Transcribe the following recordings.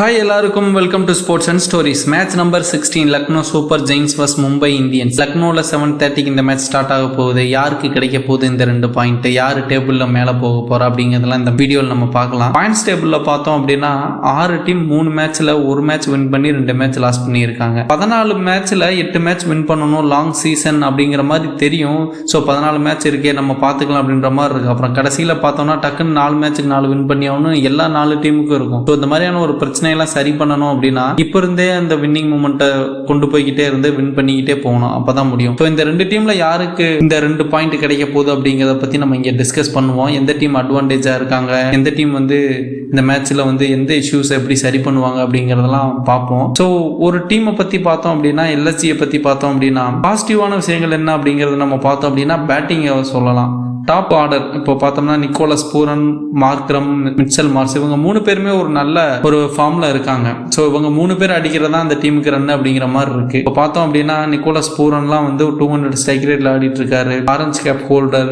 Hi எல்லாருக்கும் welcome to sports and stories match number sixteen Lucknow super giants versus Mumbai Indians லக்னோவில் seven தேர்ட்டிக்கு இந்த match start ஆக போகுது. யாருக்கு கிடைக்க போகுது இந்த ரெண்டு பாயிண்ட் யார் டேபிளில் மேலே போக போகிறா அப்படிங்கிறதெல்லாம் இந்த வீடியோவில் நம்ம பார்க்கலாம். பாயிண்ட்ஸ் டேபிளில் பார்த்தோம் அப்படின்னா ஆறு டீம் மூணு மேட்ச்சில் ஒரு மேட்ச் வின் பண்ணி ரெண்டு மேட்ச் லாஸ் பண்ணியிருக்காங்க. பதினாலு மேட்ச்சில் எட்டு மேட்ச் வின் பண்ணணும் லாங் சீசன் அப்படிங்கிற மாதிரி தெரியும். ஸோ பதினாலு மேட்ச் இருக்கே நம்ம பார்த்துக்கலாம் அப்படின்ற மாதிரி இருக்கு. அப்புறம் கடைசியில் பார்த்தோம்னா டக்குன்னு நாலு மேட்ச்சுக்கு நாலு வின் பண்ணி ஆகணும். எல்லா நாலு டீமுக்கும் இருக்கும். ஸோ இந்த மாதிரியான ஒரு பிரச்சனை பிரச்சனையெல்லாம் சரி பண்ணணும் அப்படின்னா இப்போ இருந்தே அந்த வின்னிங் மூமெண்ட்டை கொண்டு போய்கிட்டே இருந்து வின் பண்ணிக்கிட்டே போகணும். அப்பதான் முடியும். ஸோ இந்த ரெண்டு டீமில் யாருக்கு இந்த ரெண்டு பாயிண்ட் கிடைக்க போகுது அப்படிங்கிறத பற்றி நம்ம இங்கே டிஸ்கஸ் பண்ணுவோம். எந்த டீம் அட்வான்டேஜாக இருக்காங்க? எந்த டீம் வந்து இந்த மேட்ச்சில் வந்து எந்த இஷ்யூஸை எப்படி சரி பண்ணுவாங்க அப்படிங்கிறதெல்லாம் பார்ப்போம். ஸோ ஒரு டீமை பற்றி பார்த்தோம் அப்படின்னா எல்எஸ்சியை பற்றி பார்த்தோம் அப்படின்னா பாசிட்டிவான விஷயங்கள் என்ன அப்படிங்கறத நம்ம பார்த்தோம் அப்படின்னா பேட்டிங்கை சொல்லலாம். டாப் ஆர்டர் இப்போ பார்த்தோம்னா Nicholas Pooran Markram Mitchell Marsh இவங்க மூணு பேருமே ஒரு நல்ல ஒரு ஃபார்ம்ல இருக்காங்க. ஸோ இவங்க மூணு பேர் அடிக்கிறதா அந்த டீமுக்கு ரன் அப்படிங்கிற மாதிரி இருக்கு. இப்போ பார்த்தோம் அப்படின்னா நிக்கோலஸ் பூரன்லாம் வந்து டூ ஹண்ட்ரட் ஸ்ட்ரைக் ரேட்ல ஆடிட்டு இருக்காரு ஆரஞ்ச் கேப் ஹோல்டர்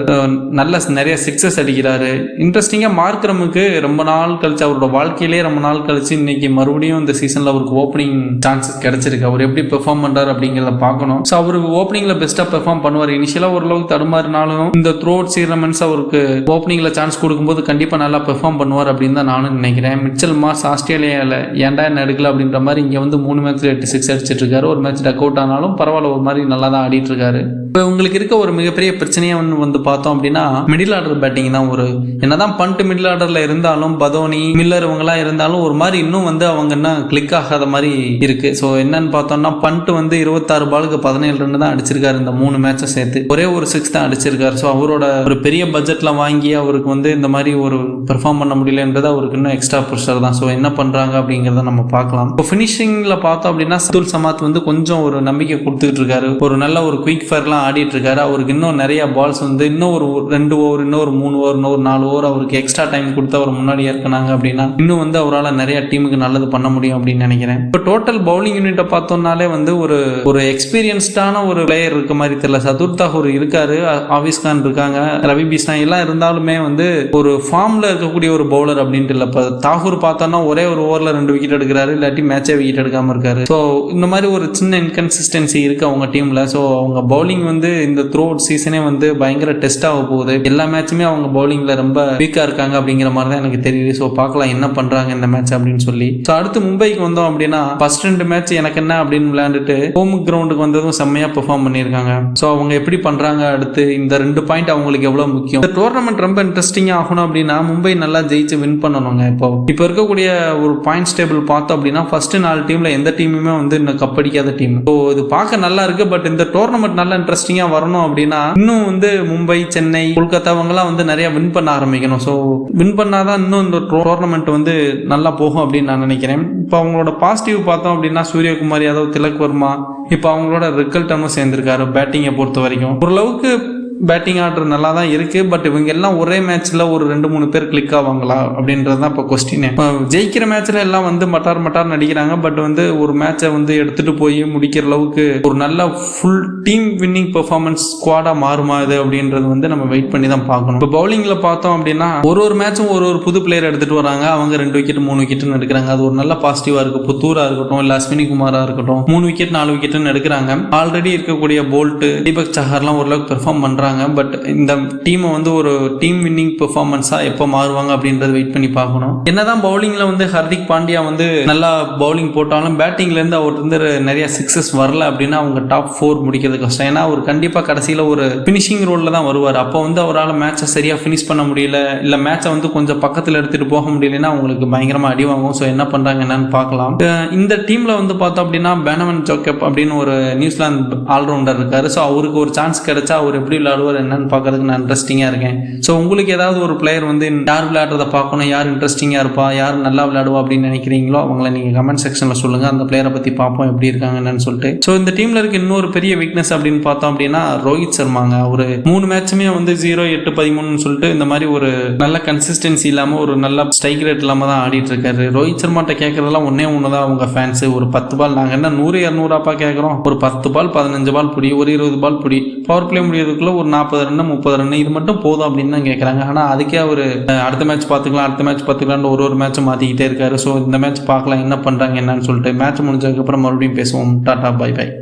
நல்ல நிறைய சிக்ஸஸ் அடிக்கிறாரு. இன்ட்ரெஸ்டிங்கா மார்க்ரமுக்கு ரொம்ப நாள் கழிச்சு அவரோட வாழ்க்கையிலே ரொம்ப நாள் கழிச்சு இன்னைக்கு மறுபடியும் இந்த சீசன்ல அவருக்கு ஓப்பனிங் சான்சஸ் கிடைச்சிருக்கு. அவர் எப்படி பெர்ஃபார்ம் பண்றாரு அப்படிங்கிறத பார்க்கணும். ஸோ அவர் ஓப்பனிங்ல பெஸ்டா பெர்ஃபார்ம் பண்ணுவார். இனிஷியலா ஓரளவுக்கு தடுமாறினாலும் இந்த த்ரோட் ரமன்ஸ் அவருக்கு ஓப்பனிங்கில் சான்ஸ் கொடுக்கும்போது கண்டிப்பாக நல்லா பெர்ஃபார்ம் பண்ணுவார் அப்படின்னு தான் நானும் நினைக்கிறேன். மிச்சல் மாஸ் ஆஸ்திரேலியாவில் ஏன்டா என்ன எடுக்கல அப்படின்ற மாதிரி இங்கே வந்து மூணு மேட்ச்ல எட்டு சிக்ஸ் அடிச்சிட்டு இருக்காரு. ஒரு மேட்ச் டக் அவுட் ஆனாலும் பரவாயில்ல ஒரு மாதிரி நல்லா தான் ஆடிட்டு இருக்காரு. இப்போ உங்களுக்கு இருக்க ஒரு மிகப்பெரிய பிரச்சனையாக ஒன்று வந்து பார்த்தோம் அப்படின்னா மிடில் ஆர்டர் பேட்டிங் தான் ஒரு என்னதான் பண்ட் மிடில் ஆர்டரில் இருந்தாலும் பதோனி மில்லர் இவங்கெல்லாம் இருந்தாலும் ஒரு மாதிரி இன்னும் வந்து அவங்க என்ன கிளிக் ஆகாத மாதிரி இருக்கு. ஸோ என்னன்னு பார்த்தோம்னா பண்ட் வந்து இருபத்தாறு பாலுக்கு பதினேழு ரன் தான் அடிச்சிருக்காரு இந்த மூணு மேட்சை சேர்த்து. ஒரே ஒரு சிக்ஸ் தான் அடிச்சிருக்காரு. ஸோ அவரோட ஒரு பெரிய பட்ஜெட்ல வாங்கி அவருக்கு வந்து இந்த மாதிரி ஒரு பெர்ஃபார்ம் பண்ண முடியலன்றது அவருக்கு இன்னும் எக்ஸ்ட்ரா ப்ரெஷர் தான். ஸோ என்ன பண்றாங்க அப்படிங்கிறத நம்ம பார்க்கலாம். இப்போ ஃபினிஷிங்கில் பார்த்தோம் அப்படின்னா சத்துல் சமாத் வந்து கொஞ்சம் ஒரு நம்பிக்கை கொடுத்துட்டு இருக்காரு. ஒரு நல்ல ஒரு குயிக் ஃபயர்லாம் ஆடிட்டு இருக்காரு அவருக்கு இன்னும் நிறைய பால்ஸ் வந்து இன்னும் ஒரு ரெண்டு ஓவர் இன்னும் ஒரு மூணு ஓவர் இன்னும் ஒரு நாலு ஓவர் அவருக்கு எக்ஸ்ட்ரா டைம் கொடுத்து அவர் முன்னாடி இருக்கனாங்க அப்படின்னா இன்னும் வந்து அவரால் நிறைய டீமுக்கு நல்லது பண்ண முடியும் அப்படின்னு நினைக்கிறேன். இப்போ டோட்டல் பவுலிங் யூனிட்டை பார்த்தோம்னாலே வந்து ஒரு ஒரு எக்ஸ்பீரியன்ஸ்டான ஒரு பிளேயர் இருக்க மாதிரி தெரியல. சதுர் தாகூர் இருக்காரு ஆவிஸ் கான் இருக்காங்க ரவி பிஸ்னா எல்லாம் இருந்தாலுமே வந்து ஒரு ஃபார்ம்ல இருக்கக்கூடிய ஒரு பவுலர் அப்படின்ட்டு இல்லை. இப்போ தாகூர் பார்த்தோன்னா ஒரே ஒரு ஓவரில் ரெண்டு விக்கெட் எடுக்கிறாரு இல்லாட்டி மேட்சே விக்கெட் எடுக்காமல் இருக்காரு. ஸோ இந்த மாதிரி ஒரு சின்ன இன்கன்சிஸ்டன்சி இருக்கு அவங்க டீம்ல ஸோ அவங்க பவுலிங் வந்து இந்த த்ரோ அவுட் சீசனே வந்து பயங்கர டெஸ்ட் ஆக போகுது. எல்லா மேட்சுமே அவங்க பவுலிங்ல ரொம்ப வீக்கா இருக்காங்க அப்படிங்கிற மாதிரி தான் எனக்கு தெரியுது. ஸோ பார்க்கலாம் என்ன பண்றாங்க இந்த மேட்ச் அப்படின்னு சொல்லி. ஸோ அடுத்து மும்பைக்கு வந்தோம் அப்படின்னா ஃபர்ஸ்ட் ரெண்டு மேட்ச் எனக்கு என்ன அப்படின்னு விளையாண்டுட்டு ஹோம் கிரவுண்டுக்கு வந்ததும் செம்மையா பெர்ஃபார்ம் பண்ணியிருக்காங்க. ஸோ அவங்க எப்படி பண்றாங்க அடுத்து இந்த ரெண்டு பாயிண்ட் அவங்களுக்கு எவ்வளவு முக்கியம்? இந்த டோர்னமெண்ட் ரொம்ப இன்ட்ரெஸ்டிங் ஆகணும் அப்படின்னா மும்பை நல்லா ஜெயிச்சு வின் பண்ணணுங்க இப்போ. இப்போ இருக்கக்கூடிய ஒரு பாயிண்ட்ஸ் டேபிள் பார்த்தோம் அப்படின்னா ஃபர்ஸ்ட் நாலு டீம்ல எந்த டீமுமே வந்து இன்னும் கப் அடிக்காத டீம் ஸோ இது பார்க்க நல்லா இருக்கு பட் இந்த டோர்னமெண்ட் நல்லா இன்ட்ரெஸ்ட் இன்ட்ரெஸ்டிங்காக வரணும் அப்படின்னா இன்னும் வந்து மும்பை சென்னை கொல்கத்தா வந்து நிறைய வின் பண்ண ஆரம்பிக்கணும். ஸோ வின் பண்ணாதான் இன்னும் இந்த டோர்னமெண்ட் வந்து நல்லா போகும் அப்படின்னு நான் நினைக்கிறேன். இப்போ அவங்களோட பாசிட்டிவ் பார்த்தோம் அப்படின்னா சூரியகுமார் யாதவ் திலக் வர்மா இப்போ அவங்களோட ரிக்கல்டனும் சேர்ந்திருக்காரு பேட்டிங்கை பொறுத்த வரைக்கும். ஓரளவுக்கு பேட்டிங் ஆர்டர் நல்லா தான் இருக்கு பட் இவங்க எல்லாம் ஒரே மேட்ச்ல ஒரு ரெண்டு மூணு பேர் கிளிக் ஆவாங்களா அப்படின்றது தான் இப்போ கொஸ்டின் ஜெயிக்கிற மேட்ச்ல எல்லாம் வந்து மட்டார் மட்டார் நடிக்கிறாங்க பட் வந்து ஒரு மேட்சை வந்து எடுத்துட்டு போய் முடிக்கிற அளவுக்கு ஒரு நல்ல ஃபுல் டீம் வின்னிங் பெர்ஃபார்மன்ஸ் ஸ்குவாடா மாறுமா இது அப்படின்றது வந்து நம்ம வெயிட் பண்ணி தான் பார்க்கணும். இப்போ பவுலிங்ல பார்த்தோம் அப்படின்னா ஒரு ஒரு மேட்சும் ஒரு ஒரு புது பிளேயர் எடுத்துட்டு வராங்க அவங்க ரெண்டு விக்கெட் மூணு விக்கெட்னு எடுக்கிறாங்க. அது ஒரு நல்ல பாசிட்டிவா இருக்கு புத்தூரா இருக்கட்டும் இல்ல அஸ்வினி குமாரா இருக்கட்டும் மூணு விக்கெட் நாலு விக்கெட்னு எடுக்கிறாங்க. ஆல்ரெடி இருக்கக்கூடிய போல்ட் தீபக் சஹர்லாம் ஓரளவுக்கு பெர்ஃபார்ம் பண்றாங்க பட் இந்த டீமை வந்து ஒரு டீம் வின்னிங் பெர்ஃபார்மன்ஸாக எப்போ மாறுவாங்க அப்படின்றத வெயிட் பண்ணி பார்க்கணும். என்னதான் பவுலிங்கில் வந்து ஹர்திக் பாண்டியா வந்து நல்லா பவுலிங் போட்டாலும் பேட்டிங்லேருந்து அவர் வந்து நிறைய சிக்ஸஸ் வரல அப்படின்னா அவங்க டாப் ஃபோர் முடிக்கிறது கஷ்டம். ஏன்னா அவர் கண்டிப்பாக கடைசியில் ஒரு ஃபினிஷிங் ரோலில் தான் வருவார். அப்போ வந்து அவரால் மேட்சை சரியாக ஃபினிஷ் பண்ண முடியல. இல்லை மேட்சை வந்து கொஞ்சம் பக்கத்தில் எடுத்துகிட்டு போக முடியலன்னா அவங்களுக்கு பயங்கரமாக அடி வாங்கும். ஸோ என்ன பண்ணுறாங்க என்னன்னு பார்க்கலாம். இந்த டீமில் வந்து பார்த்தோம் அப்படின்னா பேனவன் ஜோக்கப் அப்படின்னு ஒரு நியூசிலாந்து ஆல்ரவுண்டர் இருக்காரு. ஸோ அவருக்கு ஒரு சான்ஸ் கிடைச்சா அவர் எப்படி ஆடுவார் என்னன்னு பார்க்கறதுக்கு நான் இன்ட்ரெஸ்டிங்காக இருக்கேன். ஸோ உங்களுக்கு ஏதாவது ஒரு பிளேயர் வந்து யார் விளையாடுறத பார்க்கணும் யார் இன்ட்ரெஸ்டிங்காக இருப்பா யார் நல்லா விளையாடுவா அப்படின்னு நினைக்கிறீங்களோ அவங்கள நீங்கள் கமெண்ட் செக்ஷனில் சொல்லுங்கள் அந்த பிளேயரை பற்றி பார்ப்போம் எப்படி இருக்காங்க என்னன்னு சொல்லிட்டு. ஸோ இந்த டீமில் இருக்க இன்னொரு பெரிய வீக்னஸ் அப்படின்னு பார்த்தோம் அப்படின்னா ரோஹித் சர்மாங்க. ஒரு மூணு மேட்சுமே வந்து ஜீரோ எட்டு பதிமூணுன்னு சொல்லிட்டு இந்த மாதிரி ஒரு நல்ல கன்சிஸ்டன்சி இல்லாமல் ஒரு நல்ல ஸ்ட்ரைக் ரேட் இல்லாமல் தான் ஆடிட்டு இருக்காரு. ரோஹித் சர்மாட்ட கேட்கறதெல்லாம் ஒன்னே ஒன்று தான் அவங்க ஃபேன்ஸ் ஒரு பத்து பால் நாங்கள் என்ன நூறு இரநூறாப்பா கேட்குறோம். ஒரு பத்து பால் பதினஞ்சு பால் பிடி ஒரு இருபது பால் பிடி. பவர் பிளே முடியறதுக்குள்ள ஒரு ஒரு நாற்பது ரன்னு முப்பது ரன்னு இது மட்டும் போதும் அப்படின்னு தான் கேட்குறாங்க ஆனால் அதுக்கே அவர் அடுத்த மேட்ச் பார்த்துக்கலாம் அடுத்த மேட்ச் பார்த்துக்கலாம்னு ஒரு ஒரு மேட்சும் மாற்றிக்கிட்டே இருக்காரு. ஸோ இந்த மேட்ச் பார்க்கலாம் என்ன பண்ணுறாங்க என்னன்னு சொல்லிட்டு மேட்ச் முடிஞ்சதுக்கப்புறம் மறுபடியும் பேசுவோம். டாடா பாய் பாய்